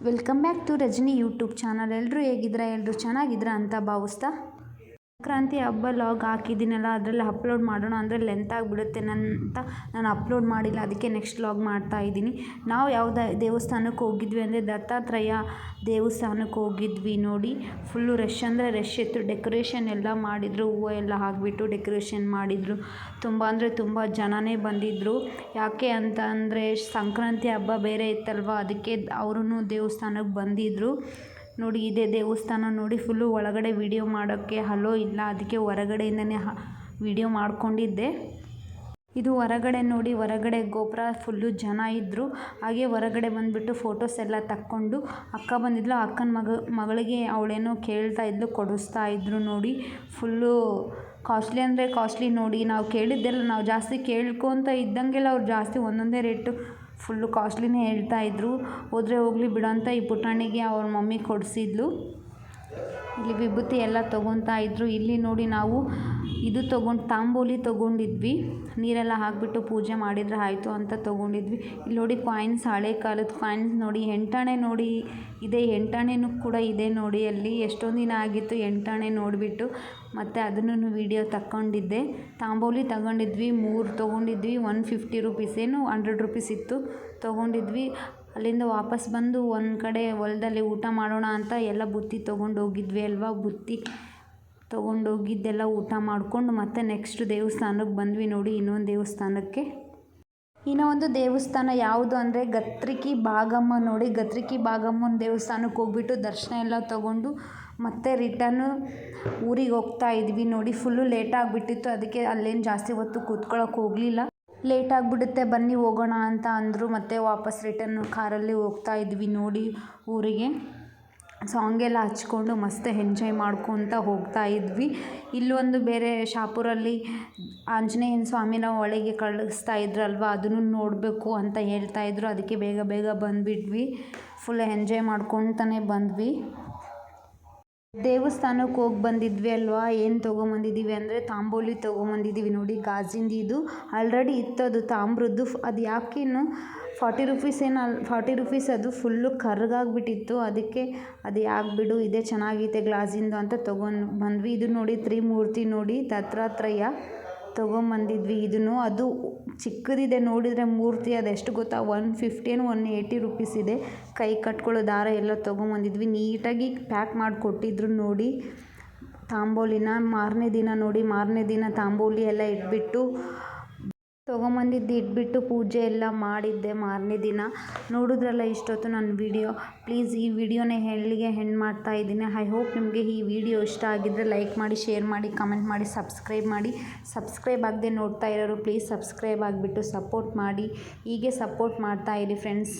Welcome back to Rajani YouTube channel ಎಲ್ಲರೂ ಹೇಗಿದ್ದೀರಾ ಎಲ್ಲರೂ ಚೆನ್ನಾಗಿದ್ದೀರಾ ಅಂತ ಭಾವಿಸ್ತಾ ಸಂಕ್ರಾಂತಿ ಹಬ್ಬ ಲಾಗ್ ಹಾಕಿದ್ದೀನಲ್ಲ ಅದರಲ್ಲಿ ಅಪ್ಲೋಡ್ ಮಾಡೋಣ ಅಂದರೆ ಲೆಂತ್ ಆಗಿಬಿಡುತ್ತೆ ಅಂತ ನಾನು ಅಪ್ಲೋಡ್ ಮಾಡಿಲ್ಲ, ಅದಕ್ಕೆ ನೆಕ್ಸ್ಟ್ ಲಾಗ್ ಮಾಡ್ತಾ ಇದ್ದೀನಿ. ನಾವು ಯಾವುದೇ ದೇವಸ್ಥಾನಕ್ಕೆ ಹೋಗಿದ್ವಿ ಅಂದರೆ ದತ್ತಾತ್ರೇಯ ದೇವಸ್ಥಾನಕ್ಕೆ ಹೋಗಿದ್ವಿ ನೋಡಿ. ಫುಲ್ಲು ರಶ್ ಅಂದರೆ ರಶ್ ಇತ್ತು ಡೆಕೋರೇಷನ್ ಎಲ್ಲ ಮಾಡಿದರು, ಹೂವು ಎಲ್ಲ ಹಾಕಿಬಿಟ್ಟು ಡೆಕೋರೇಷನ್ ಮಾಡಿದರು. ತುಂಬ ಅಂದರೆ ತುಂಬ ಜನನೇ ಬಂದಿದ್ದರು ಯಾಕೆ ಅಂತ ಅಂದರೆ ಸಂಕ್ರಾಂತಿ ಹಬ್ಬ ಬೇರೆ ಇತ್ತಲ್ವ, ಅದಕ್ಕೆ ಅವರೂ ದೇವಸ್ಥಾನಕ್ಕೆ ಬಂದಿದ್ದರು ನೋಡಿ, ಇದೇ ದೇವಸ್ಥಾನ ನೋಡಿ ಫುಲ್ಲು ಒಳಗಡೆ ವೀಡಿಯೋ ಮಾಡೋಕ್ಕೆ ಹಲೋ ಇಲ್ಲ. ಅದಕ್ಕೆ ಹೊರಗಡೆಯಿಂದನೇ ವೀಡಿಯೋ ಮಾಡ್ಕೊಂಡಿದ್ದೆ. ಇದು ಹೊರಗಡೆ ನೋಡಿ, ಹೊರಗಡೆ ಗೋಪುರ ಫುಲ್ಲು ಜನ ಇದ್ದರು ಹಾಗೆ ಹೊರಗಡೆ ಬಂದುಬಿಟ್ಟು ಫೋಟೋಸ್ ಎಲ್ಲ ತಕ್ಕೊಂಡು ಅಕ್ಕ ಬಂದಿದ್ಲು. ಅಕ್ಕನ ಮಗ, ಮಗಳಿಗೆ ಅವಳೇನೋ ಕೇಳ್ತಾ ಇದ್ಲು, ಕೊಡಿಸ್ತಾ ಇದ್ದರು ನೋಡಿ. ಫುಲ್ಲು ಕಾಸ್ಟ್ಲಿ ಅಂದರೆ ಕಾಸ್ಟ್ಲಿ ನೋಡಿ. ನಾವು ಕೇಳಿದ್ದೆಲ್ಲ ನಾವು ಜಾಸ್ತಿ ಕೇಳ್ಕೊತ ಇದ್ದಂಗೆಲ್ಲ ಅವ್ರು ಜಾಸ್ತಿ ಒಂದೊಂದೇ ರೇಟು ಫುಲ್ಲು ಕಾಸ್ಟ್ಲಿನೇ ಹೇಳ್ತಾ ಇದ್ದರು ಹೋದರೆ ಹೋಗಲಿ ಬಿಡು ಅಂತ ಈ ಪುಟಾಣಿಗೆ ಅವ್ರ ಮಮ್ಮಿ ಕೊಡಿಸಿದ್ಲು. ಇಲ್ಲಿ ವಿಭೂತಿ ಎಲ್ಲ ತೊಗೊತಾ ಇದ್ದರು ಇಲ್ಲಿ ನೋಡಿ ನಾವು ಇದು ತೊಗೊಂಡು ತಾಂಬೂಲಿ ತೊಗೊಂಡಿದ್ವಿ. ನೀರೆಲ್ಲ ಹಾಕಿಬಿಟ್ಟು ಪೂಜೆ ಮಾಡಿದರೆ ಆಯಿತು ಅಂತ ತೊಗೊಂಡಿದ್ವಿ. ಇಲ್ಲಿ ನೋಡಿ ಕಾಯಿನ್ಸ್ ಹಳೆ ಕಾಲದ ಕಾಯಿನ್ಸ್ ನೋಡಿ, ಎಂಟಾಣೆ ನೋಡಿ ಇದೆ. ಎಂಟಾಣೆನೂ ಕೂಡ ಇದೆ ನೋಡಿ ಅಲ್ಲಿ. ಎಷ್ಟೊಂದು ದಿನ ಆಗಿತ್ತು ಎಂಟಾಣೆ ನೋಡಿಬಿಟ್ಟು ಮತ್ತು ಅದನ್ನು ವೀಡಿಯೋ ತಗೊಂಡಿದ್ದೆ ತಾಂಬೂಲಿ ತಗೊಂಡಿದ್ವಿ, ಮೂರು ತೊಗೊಂಡಿದ್ವಿ ಒನ್ ಫಿಫ್ಟಿ ರುಪೀಸ್ ಏನು ಹಂಡ್ರೆಡ್ ರುಪೀಸ್ ಇತ್ತು. ತೊಗೊಂಡಿದ್ವಿ. ಅಲ್ಲಿಂದ ವಾಪಸ್ ಬಂದು ಒಂದು ಕಡೆ ಹೊಲ್ದಲ್ಲಿ ಊಟ ಮಾಡೋಣ ಅಂತ ಎಲ್ಲ ಬುತ್ತಿ ತೊಗೊಂಡು ಹೋಗಿದ್ವಿ ಅಲ್ವಾ? ಬುತ್ತಿ ತೊಗೊಂಡೋಗಿದ್ದೆಲ್ಲ ಊಟ ಮಾಡಿಕೊಂಡು ಮತ್ತೆ ನೆಕ್ಸ್ಟ್ ದೇವಸ್ಥಾನಕ್ಕೆ ಬಂದ್ವಿ ನೋಡಿ ಇನ್ನೊಂದು ದೇವಸ್ಥಾನಕ್ಕೆ. ಇನ್ನೂ ಒಂದು ದೇವಸ್ಥಾನ ಯಾವುದು ಅಂದರೆ ಗತ್ರಿಕಿ ಭಾಗಮ್ಮ ನೋಡಿ. ಗತ್ರಿಕಿ ಭಾಗಮ್ಮನ ದೇವಸ್ಥಾನಕ್ಕೆ ಹೋಗ್ಬಿಟ್ಟು ದರ್ಶನ ಎಲ್ಲ ತೊಗೊಂಡು ಮತ್ತೆ ರಿಟರ್ನು ಊರಿಗೆ ಹೋಗ್ತಾ ಇದ್ವಿ ನೋಡಿ. ಫುಲ್ಲು ಲೇಟ್ ಆಗಿಬಿಟ್ಟಿತ್ತು. ಅದಕ್ಕೆ ಅಲ್ಲೇನು ಜಾಸ್ತಿ ಹೊತ್ತು ಕೂತ್ಕೊಳ್ಳೋಕೆ ಹೋಗಲಿಲ್ಲ. ಲೇಟ್ ಆಗಿಬಿಡುತ್ತೆ, ಬನ್ನಿ ಹೋಗೋಣ ಅಂತ ಅಂದರು ಮತ್ತೆ ವಾಪಸ್ ರಿಟರ್ನ್ ಕಾರಲ್ಲಿ ಹೋಗ್ತಾ ಇದ್ವಿ ನೋಡಿ ಊರಿಗೆ. ಸಾಂಗ್ ಎಲ್ಲ ಹಚ್ಕೊಂಡು ಮಸ್ತ್ ಎಂಜಾಯ್ ಮಾಡ್ಕೊತ ಹೋಗ್ತಾ ಇದ್ವಿ. ಇಲ್ಲೊಂದು ಬೇರೆ ಶಾಪುರಲ್ಲಿ ಆಂಜನೇಯನ ಸ್ವಾಮಿನ ಒಳಗೆ ಕಳಿಸ್ತಾ ಇದ್ರಲ್ವ, ಅದನ್ನು ನೋಡಬೇಕು ಅಂತ ಹೇಳ್ತಾ ಇದ್ರು. ಅದಕ್ಕೆ ಬೇಗ ಬೇಗ ಬಂದುಬಿಟ್ವಿ. ಫುಲ್ ಎಂಜಾಯ್ ಮಾಡ್ಕೊತಾನೆ ಬಂದ್ವಿ. ದೇವಸ್ಥಾನಕ್ಕೆ ಹೋಗಿ ಬಂದಿದ್ವಿ ಅಲ್ವಾ? ಏನು ತೊಗೊಂಬಂದಿದ್ದೀವಿ ಅಂದರೆ ತಾಂಬೋಲಿ ತೊಗೊಂಬಂದಿದ್ದೀವಿ ನೋಡಿ, ಗಾಜಿಂದು ಇದು. ಆಲ್ರೆಡಿ ಅದು ತಾಮ್ರದ್ದು. ಅದು ಯಾಕೇನು ಫಾರ್ಟಿ ರುಪೀಸ್ ಏನು ಅಲ್ ಫಾರ್ಟಿ ರುಪೀಸ್ ಅದು ಫುಲ್ಲು ಕರ್ಗಾಗ್ಬಿಟ್ಟಿತ್ತು. ಅದಕ್ಕೆ ಅದು ಯಾಕೆ ಬಿಡು ಇದೇ ಚೆನ್ನಾಗೈತೆ ಗ್ಲಾಸಿಂದು ಅಂತ ತೊಗೊಂಡು ಬಂದ್ವಿ. ಇದು ನೋಡಿ, ತ್ರಿಮೂರ್ತಿ ನೋಡಿ ದತ್ತಾತ್ರೇಯ ತೊಗೊಂಬಂದಿದ್ವಿ. ಇದನ್ನು ಅದು ಚಿಕ್ಕದಿದೆ, ನೋಡಿದರೆ ಮೂರ್ತಿ ಅದು ಎಷ್ಟು ಗೊತ್ತಾ? One fifteen one eighty rupees ಇದೆ. ಕೈ ಕಟ್ಕೊಳ್ಳೋ ದಾರ ಎಲ್ಲ ತೊಗೊಂಬಂದಿದ್ವಿ. ನೀಟಾಗಿ ಪ್ಯಾಕ್ ಮಾಡಿ ಕೊಟ್ಟಿದ್ರು ನೋಡಿ. ತಾಂಬೂಲಿನ ಮಾರನೇ ದಿನ ನೋಡಿ, ಮಾರನೇ ದಿನ ತಾಂಬೂಲಿ ಎಲ್ಲ ಇಟ್ಬಿಟ್ಟು ತೊಗೊಂಬಂದಿದ್ದು ಇಟ್ಬಿಟ್ಟು ಪೂಜೆ ಎಲ್ಲ ಮಾಡಿದ್ದೆ ಮಾರನೇ ದಿನ. ನೋಡಿದ್ರಲ್ಲ ಇಷ್ಟೊತ್ತು ನನ್ನ ವಿಡಿಯೋ. ಪ್ಲೀಸ್ ಈ ವಿಡಿಯೋನೇ ಹೆಣ್ಣಿಗೆ ಹೆಣ್ಣು ಮಾಡ್ತಾ ಇದ್ದೀನಿ. ಐ ಹೋಪ್ ನಿಮಗೆ ಈ ವಿಡಿಯೋ ಇಷ್ಟ ಆಗಿದ್ದರೆ ಲೈಕ್ ಮಾಡಿ ಶೇರ್ ಮಾಡಿ ಕಮೆಂಟ್ ಮಾಡಿ ಸಬ್ಸ್ಕ್ರೈಬ್ ಮಾಡಿ. ಸಬ್ಸ್ಕ್ರೈಬ್ ಆಗದೆ ನೋಡ್ತಾ ಇರೋರು ಪ್ಲೀಸ್ ಸಬ್ಸ್ಕ್ರೈಬ್ ಆಗಿಬಿಟ್ಟು ಸಪೋರ್ಟ್ ಮಾಡಿ. ಹೀಗೆ ಸಪೋರ್ಟ್ ಮಾಡ್ತಾ ಇರಿ ಫ್ರೆಂಡ್ಸ್